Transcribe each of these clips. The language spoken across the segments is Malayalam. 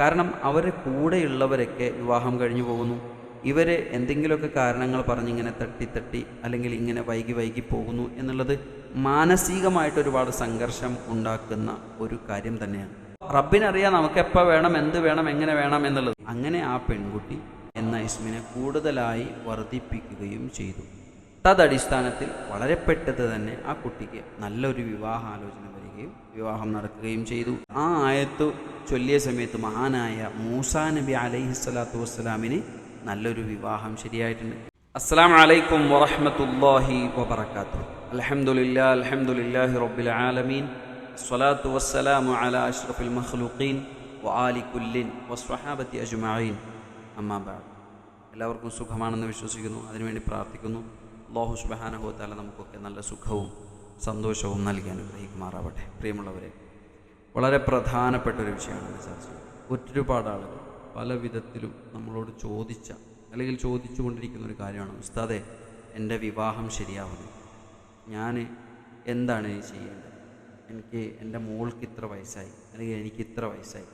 കാരണം അവരെ കൂടെയുള്ളവരൊക്കെ വിവാഹം കഴിഞ്ഞു പോകുന്നു. ഇവർ എന്തെങ്കിലുമൊക്കെ കാരണങ്ങൾ പറഞ്ഞിങ്ങനെ തട്ടി തട്ടി അല്ലെങ്കിൽ ഇങ്ങനെ വൈകി വൈകി പോകുന്നു എന്നുള്ളത് മാനസികമായിട്ട് ഒരുപാട് സംഘർഷം ഉണ്ടാക്കുന്ന ഒരു കാര്യം തന്നെയാണ്. റബ്ബിനറിയാം നമുക്ക് എപ്പോൾ വേണം എന്ത് വേണം എങ്ങനെ വേണം എന്നുള്ളത്. അങ്ങനെ ആ പെൺകുട്ടി എന്ന ഇസ്മിനെ കൂടുതലായി വർദ്ധിപ്പിക്കുകയും ചെയ്തു. തദടിസ്ഥാനത്തിൽ വളരെ പെട്ടെന്ന് തന്നെ ആ കുട്ടിക്ക് നല്ലൊരു വിവാഹ ആലോചന വരികയും വിവാഹം നടക്കുകയും ചെയ്തു. ആ ആയത്ത് ചൊല്ലിയ സമയത്ത് മഹാനായ മൂസാ നബി അലൈഹി സ്വലാത്തു വസ്സലാമിന് നല്ലൊരു വിവാഹം ശരിയായിട്ടുണ്ട്. അസ്സാം വലൈക്കും വറഹമത്തല്ലാഹി വബർക്കാത്തു അലഹമുല്ലാ അലഹമുല്ലാഹി റബ്ബിൽ ആലമീൻ. സ്വലാത്തു വസ്സലാമു അല അഷ്റഫുൽ മഖ്ലൂഖീൻ വആലി കുല്ലിൻ വസ്വഹാബത്തി അജ്മഈൻ. അമ്മാബാ എല്ലാവർക്കും സുഖമാണെന്ന് വിശ്വസിക്കുന്നു. അതിനുവേണ്ടി പ്രാർത്ഥിക്കുന്നു. അള്ളാഹു സുബാനഹുത്താല നമുക്കൊക്കെ നല്ല സുഖവും സന്തോഷവും നൽകി അനുഗ്രഹിക്കുമാറാവട്ടെ. പ്രിയമുള്ളവരെ വളരെ പ്രധാനപ്പെട്ട ഒരു വിഷയമാണ് ശാസ്ത്രം ഒരുപാട് ആളുകൾ പല വിധത്തിലും നമ്മളോട് ചോദിച്ച അല്ലെങ്കിൽ ചോദിച്ചു കൊണ്ടിരിക്കുന്ന ഒരു കാര്യമാണ് ഉസ്താദെ എന്റെ വിവാഹം ശരിയാവുന്നു. ഞാൻ എന്താണ് ചെയ്യേണ്ടത്? എനിക്ക് എന്റെ മോൾക്ക് ഇത്ര വയസ്സായി അല്ലെങ്കിൽ എനിക്ക് ഇത്ര വയസ്സായി.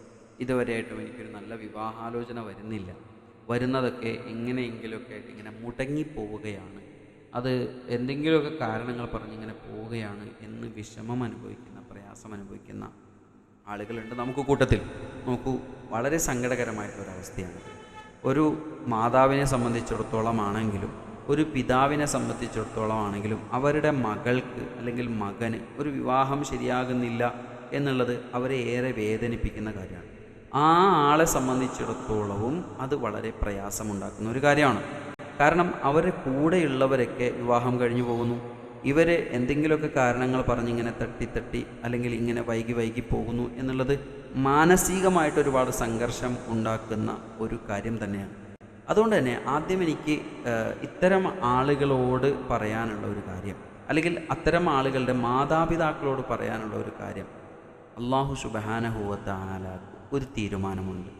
ഇതുവരെയായിട്ടും എനിക്കൊരു നല്ല വിവാഹാലോചന വരുന്നില്ല. വരുന്നതൊക്കെ എങ്ങനെയെങ്കിലുമൊക്കെ ആയിട്ട് ഇങ്ങനെ മുടങ്ങിപ്പോവുകയാണ്. അത് എന്തെങ്കിലുമൊക്കെ കാരണങ്ങൾ പറഞ്ഞിങ്ങനെ പോവുകയാണ് എന്ന് വിഷമം അനുഭവിക്കുന്ന പ്രയാസം അനുഭവിക്കുന്ന ആളുകളുണ്ട്. നമുക്ക് കൂട്ടത്തിൽ നോക്കൂ വളരെ സങ്കടകരമായിട്ടൊരവസ്ഥയാണ് ഒരു മാതാവിനെ സംബന്ധിച്ചിടത്തോളം ആണെങ്കിലും ഒരു പിതാവിനെ സംബന്ധിച്ചിടത്തോളം ആണെങ്കിലും അവരുടെ മകൾക്ക് അല്ലെങ്കിൽ മകന് ഒരു വിവാഹം ശരിയാകുന്നില്ല എന്നുള്ളത് അവരെ ഏറെ വേദനിപ്പിക്കുന്ന കാര്യമാണ്. ആ ആളെ സംബന്ധിച്ചിടത്തോളവും അത് വളരെ പ്രയാസമുണ്ടാക്കുന്ന ഒരു കാര്യമാണ്. കാരണം അവരുടെ കൂടെയുള്ളവരൊക്കെ വിവാഹം കഴിഞ്ഞു പോകുന്നു. ഇവർ എന്തെങ്കിലുമൊക്കെ കാരണങ്ങൾ പറഞ്ഞിങ്ങനെ തട്ടി തട്ടി അല്ലെങ്കിൽ ഇങ്ങനെ വൈകി വൈകി പോകുന്നു എന്നുള്ളത് മാനസികമായിട്ട് ഒരുപാട് സംഘർഷം ഉണ്ടാക്കുന്ന ഒരു കാര്യം തന്നെയാണ്. അതുകൊണ്ട് തന്നെ ആദ്യം എനിക്ക് ഇത്തരം ആളുകളോട് പറയാനുള്ള ഒരു കാര്യം അല്ലെങ്കിൽ അത്തരം ആളുകളുടെ മാതാപിതാക്കളോട് പറയാനുള്ള ഒരു കാര്യം അള്ളാഹു സുബഹാനഹുവത്താല ഒരു തീരുമാനമുണ്ട്.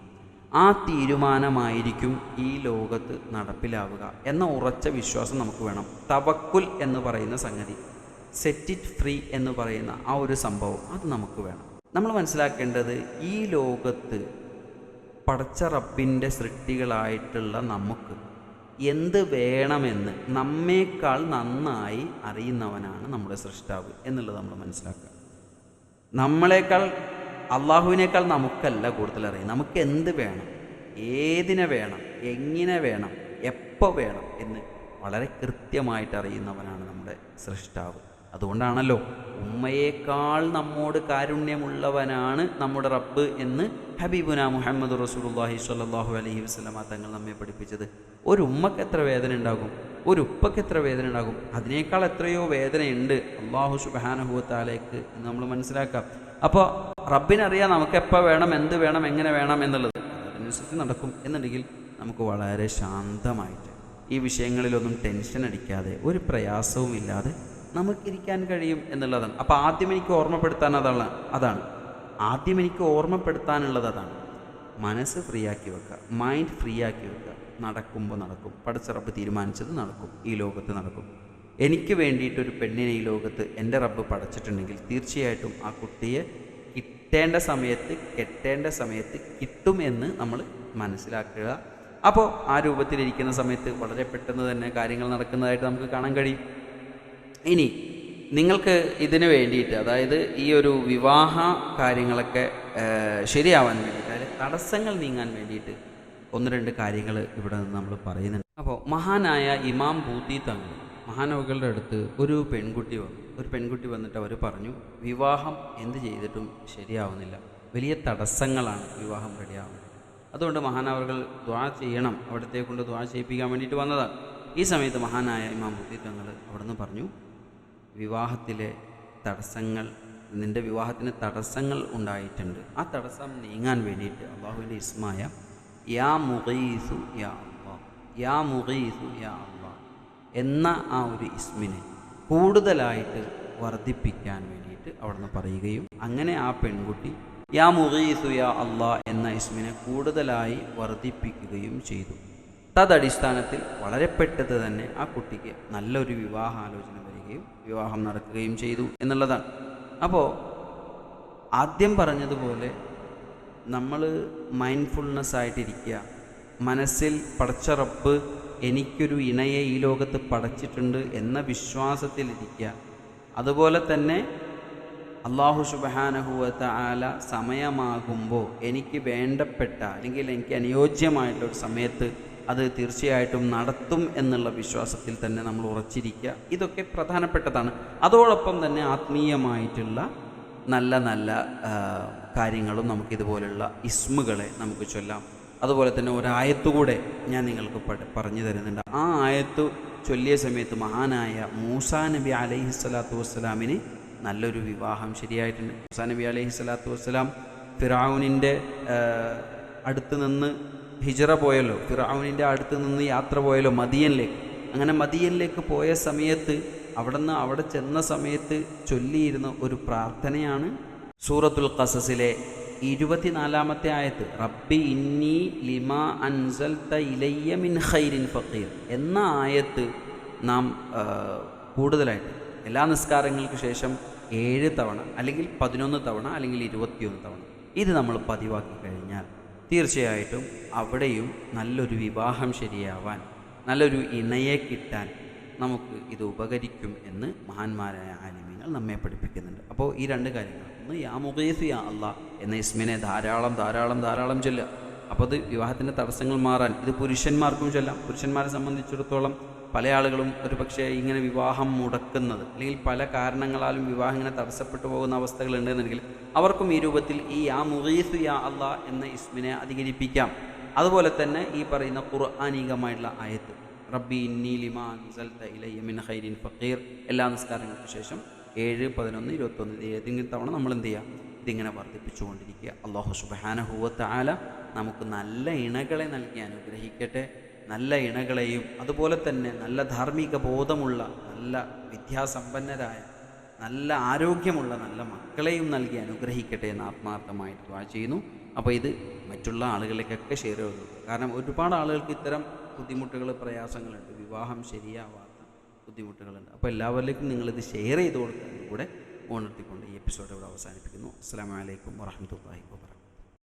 ആ തീരുമാനമായിരിക്കും ഈ ലോകത്ത് നടപ്പിലാവുക എന്ന ഉറച്ച വിശ്വാസം നമുക്ക് വേണം. തവക്കുൽ എന്ന് പറയുന്ന സംഗതി സെറ്റ് ഇറ്റ് ഫ്രീ എന്ന് പറയുന്ന ആ ഒരു സംഭവം അത് നമുക്ക് വേണം. നമ്മൾ മനസ്സിലാക്കേണ്ടത് ഈ ലോകത്ത് പടച്ച റബ്ബിന്റെ സൃഷ്ടികളായിട്ടുള്ള നമുക്ക് എന്ത് വേണമെന്ന് നമ്മേക്കാൾ നന്നായി അറിയുന്നവനാണ് നമ്മുടെ സൃഷ്ടാവ് എന്നുള്ളത് നമ്മൾ മനസ്സിലാക്കുക. നമ്മളെക്കാൾ അള്ളാഹുവിനേക്കാൾ നമുക്കല്ല കൂടുതൽ അറിയാം നമുക്ക് എന്ത് വേണം? ഏതിനെ വേണം? എങ്ങനെ വേണം? എപ്പോൾ വേണം? എന്ന് വളരെ കൃത്യമായിട്ട് അറിയുന്നവനാണ് നമ്മുടെ സൃഷ്ടാവ്. അതുകൊണ്ടാണല്ലോ ഉമ്മയേക്കാൾ നമ്മോട് കാരുണ്യമുള്ളവനാണ് നമ്മുടെ റബ്ബ് എന്ന് ഹബീബുന മുഹമ്മദ് റസൂലുള്ളാഹി സ്വല്ലല്ലാഹു അലൈഹി വസല്ലമ തങ്ങൾ നമ്മെ പഠിപ്പിച്ചത്. ഒരു ഉമ്മക്ക് എത്ര വേദന ഉണ്ടാകും? ഒരു ഉപ്പക്ക് എത്ര വേദന ഉണ്ടാകും? അതിനേക്കാൾ എത്രയോ വേദനയുണ്ട് അള്ളാഹു സുബാനഹുവത്താലേക്ക് എന്ന് നമ്മൾ മനസ്സിലാക്കാം. അപ്പോൾ റബ്ബിനറിയാം നമുക്ക് എപ്പോൾ വേണം എന്ത് വേണം എങ്ങനെ വേണം എന്നുള്ളത്. അതനുസരിച്ച് നടക്കും. എന്നുണ്ടെങ്കിൽ നമുക്ക് വളരെ ശാന്തമായിട്ട് ഈ വിഷയങ്ങളിലൊന്നും ടെൻഷൻ അടിക്കാതെ ഒരു പ്രയാസവും ഇല്ലാതെ നമുക്കിരിക്കാൻ കഴിയും എന്നുള്ളതാണ്. അപ്പോൾ ആദ്യം എനിക്ക് ഓർമ്മപ്പെടുത്താൻ അതാണ് അതാണ്. ആദ്യം എനിക്ക് ഓർമ്മപ്പെടുത്താനുള്ളത് അതാണ്. മനസ്സ് ഫ്രീ ആക്കി വെക്കുക മൈൻഡ് ഫ്രീ ആക്കി വെക്കുക നടക്കുമ്പോൾ നടക്കും. പടച്ച റബ്ബ് തീരുമാനിച്ചത് നടക്കും. ഈ ലോകത്ത് നടക്കും. എനിക്ക് വേണ്ടിയിട്ടൊരു പെണ്ണിനെ ഈ ലോകത്ത് എന്റെ റബ്ബ് പടച്ചിട്ടുണ്ടെങ്കിൽ തീർച്ചയായിട്ടും ആ കുട്ടിയെ കിട്ടേണ്ട സമയത്ത് കെട്ടേണ്ട സമയത്ത് കിട്ടുമെന്ന് നമ്മൾ മനസ്സിലാക്കുക. അപ്പോൾ ആ രൂപത്തിലിരിക്കുന്ന സമയത്ത് വളരെ പെട്ടെന്ന് തന്നെ കാര്യങ്ങൾ നടക്കുന്നതായിട്ട് നമുക്ക് കാണാൻ കഴിയും. ഇനി നിങ്ങൾക്ക് ഇതിന് വേണ്ടിയിട്ട് അതായത് ഈ ഒരു വിവാഹ കാര്യങ്ങളൊക്കെ ശരിയാവാൻ വേണ്ടിയിട്ട് തടസ്സങ്ങൾ നീങ്ങാൻ വേണ്ടിയിട്ട് ഒന്ന് രണ്ട് കാര്യങ്ങൾ ഇവിടെ നിന്ന് നമ്മൾ പറയുന്നുണ്ട്. അപ്പോൾ മഹാനായ ഇമാം ബൂത്തി തങ്ങൾ മഹാനവകളുടെ അടുത്ത് ഒരു പെൺകുട്ടി വന്നു. ഒരു പെൺകുട്ടി വന്നിട്ട് അവർ പറഞ്ഞു വിവാഹം എന്ത് ചെയ്തിട്ടും ശരിയാവുന്നില്ല. വലിയ തടസ്സങ്ങളാണ് വിവാഹം റെഡിയാവുന്നത്. അതുകൊണ്ട് മഹാനവകൾ ദ്വാ ചെയ്യണം. അവിടത്തെ കൊണ്ട് ദ്വാ ചെയ്യിപ്പിക്കാൻ വേണ്ടിയിട്ട് വന്നതാണ്. ഈ സമയത്ത് മഹാനായ ഇമാം ബുദ്ധി തങ്ങൾ അവിടെ നിന്ന് പറഞ്ഞു വിവാഹത്തിലെ തടസ്സങ്ങൾ നിന്റെ വിവാഹത്തിന് തടസ്സങ്ങൾ ഉണ്ടായിട്ടുണ്ട്. ആ തടസ്സം നീങ്ങാൻ വേണ്ടിയിട്ട് അള്ളാഹുവിന്റെ ഇസ്മായ യാ മുഖീസു യാ അള്ളാഹ് യാ മുഖീസു യാ അള്ളാഹ് എന്ന ആ ഒരു ഇസ്മിനെ കൂടുതലായിട്ട് വർദ്ധിപ്പിക്കാൻ വേണ്ടിയിട്ട് അവിടുന്ന് പറയുകയും അങ്ങനെ ആ പെൺകുട്ടി യാ മുഖീസു യാ അള്ളാ എന്ന ഇസ്മിനെ കൂടുതലായി വർദ്ധിപ്പിക്കുകയും ചെയ്തു. തദടിസ്ഥാനത്തിൽ വളരെ പെട്ടെന്ന് തന്നെ ആ കുട്ടിക്ക് നല്ലൊരു വിവാഹാലോചന വരികയും വിവാഹം നടക്കുകയും ചെയ്തു എന്നുള്ളതാണ്. അപ്പോൾ ആദ്യം പറഞ്ഞതുപോലെ നമ്മൾ മൈൻഡ്ഫുൾനെസ് ആയിട്ടിരിക്കുക. മനസ്സിൽ പടച്ച റബ്ബ് എനിക്കൊരു ഇണയെ ഈ ലോകത്ത് പടച്ചിട്ടുണ്ട് എന്ന വിശ്വാസത്തിലിരിക്കുക. അതുപോലെ തന്നെ അള്ളാഹു സുബഹാനഹുവത്ത ആല സമയമാകുമ്പോൾ എനിക്ക് വേണ്ടപ്പെട്ട അല്ലെങ്കിൽ എനിക്ക് അനുയോജ്യമായിട്ടൊരു സമയത്ത് അത് തീർച്ചയായിട്ടും നടത്തും എന്നുള്ള വിശ്വാസത്തിൽ തന്നെ നമ്മൾ ഉറച്ചിരിക്കുക. ഇതൊക്കെ പ്രധാനപ്പെട്ടതാണ്. അതോടൊപ്പം തന്നെ ആത്മീയമായിട്ടുള്ള നല്ല നല്ല കാര്യങ്ങളും നമുക്കിതുപോലുള്ള ഇസ്മുകളെ നമുക്ക് ചൊല്ലാം. അതുപോലെ തന്നെ ഒരായത്തുകൂടെ ഞാൻ നിങ്ങൾക്ക് പറഞ്ഞു തരുന്നുണ്ട്. ആ ആയത്ത് ചൊല്ലിയ സമയത്ത് മഹാനായ മൂസാ നബി അലൈഹി സ്വലാത്തു വസ്സലാമിന് നല്ലൊരു വിവാഹം ശരിയായിട്ടുണ്ട്. മൂസാ നബി അലൈഹി സ്വലാത്തു വസ്സലാം ഫിറാവുനിന്റെ അടുത്ത് നിന്ന് ഹിജറ പോയല്ലോ ഫിറാവുനിന്റെ അടുത്ത് നിന്ന് യാത്ര പോയല്ലോ മദിയനിലേക്ക്. അങ്ങനെ മദിയനിലേക്ക് പോയ സമയത്ത് അവിടെ നിന്ന് അവിടെ ചെന്ന സമയത്ത് ചൊല്ലിയിരുന്ന ഒരു പ്രാർത്ഥനയാണ് സൂറത്തുൽ ഖസസിലെ ഇരുപത്തിനാലാമത്തെ ആയത്ത് റബ്ബി ഇന്നി ലിമ അൻസൽത ഇലയ്യ മിൻ ഖൈരിൻ ഫക്കീർ എന്ന ആയത്ത് നാം കൂടുതലായിട്ട് എല്ലാ നിസ്കാരങ്ങൾക്ക് ശേഷം ഏഴ് തവണ അല്ലെങ്കിൽ പതിനൊന്ന് തവണ അല്ലെങ്കിൽ ഇരുപത്തിയൊന്ന് തവണ ഇത് നമ്മൾ പതിവാക്കി കഴിഞ്ഞാൽ തീർച്ചയായിട്ടും അവിടെയും നല്ലൊരു വിവാഹം ശരിയാവാൻ നല്ലൊരു ഇണയെ കിട്ടാൻ നമുക്ക് ഇത് ഉപകരിക്കും എന്ന് മഹാന്മാരായ ആലിമ്യങ്ങൾ നമ്മെ പഠിപ്പിക്കുന്നുണ്ട്. അപ്പോൾ ഈ രണ്ട് കാര്യങ്ങൾ ഒന്ന് യാ മുഖേസ് യാ അള്ളാ എന്ന ഇസ്മിനെ ധാരാളം ധാരാളം ധാരാളം ചൊല്ലുക. അപ്പോൾ അത് വിവാഹത്തിന്റെ തടസ്സങ്ങൾ മാറാൻ ഇത് പുരുഷന്മാർക്കും ചൊല്ലാം. പുരുഷന്മാരെ സംബന്ധിച്ചിടത്തോളം പല ആളുകളും ഒരു പക്ഷേ ഇങ്ങനെ വിവാഹം മുടക്കുന്നത് അല്ലെങ്കിൽ പല കാരണങ്ങളാലും വിവാഹം ഇങ്ങനെ തടസ്സപ്പെട്ടു പോകുന്ന അവസ്ഥകൾ ഉണ്ടെന്നുണ്ടെങ്കിൽ അവർക്കും ഈ രൂപത്തിൽ ഈ ആ മുറീസു യാ അള്ളാ എന്ന ഇസ്മിനെ അധികരിപ്പിക്കാം. അതുപോലെ തന്നെ ഈ പറയുന്ന ഖുർആാനികമായിട്ടുള്ള ആയത്ത് റബ്ബി ഇലയ്യമിൻ ഹൈരിൻ ഫക്കീർ എല്ലാ നിസ്കാരങ്ങൾക്ക് ശേഷം ഏഴ് പതിനൊന്ന് ഇരുപത്തൊന്ന് ഏതെങ്കിലും തവണ നമ്മൾ എന്ത് ചെയ്യുക ഇതിങ്ങനെ വർദ്ധിപ്പിച്ചുകൊണ്ടിരിക്കുക. അള്ളാഹു സുബാനഹുവത്ത് ആല നമുക്ക് നല്ല ഇണകളെ നൽകി അനുഗ്രഹിക്കട്ടെ. നല്ല ഇണകളെയും അതുപോലെ തന്നെ നല്ല ധാർമ്മിക ബോധമുള്ള നല്ല വിദ്യാസമ്പന്നരായ നല്ല ആരോഗ്യമുള്ള നല്ല മക്കളെയും നൽകി അനുഗ്രഹിക്കട്ടെ എന്ന് ആത്മാർത്ഥമായിട്ട് ദ്വാ ചെയ്യുന്നു. അപ്പോൾ ഇത് മറ്റുള്ള ആളുകളിലേക്കൊക്കെ ഷെയർ ചെയ്തു. കാരണം ഒരുപാട് ആളുകൾക്ക് ഇത്തരം ബുദ്ധിമുട്ടുകൾ പ്രയാസങ്ങളുണ്ട്. വിവാഹം ശരിയാവാത്ത ബുദ്ധിമുട്ടുകളുണ്ട്. അപ്പോൾ എല്ലാവരിലേക്കും നിങ്ങളിത് ഷെയർ ചെയ്ത് കൊടുക്കുന്നതിലൂടെ കൂടെ ഉണർത്തിക്കൊണ്ട് ഈ എപ്പിസോഡ് ഇവിടെ അവസാനിപ്പിക്കുന്നു. അസ്സാം വലൈക്കും വാഹമത്തല്ലാഹി വാബർക്കാത്തു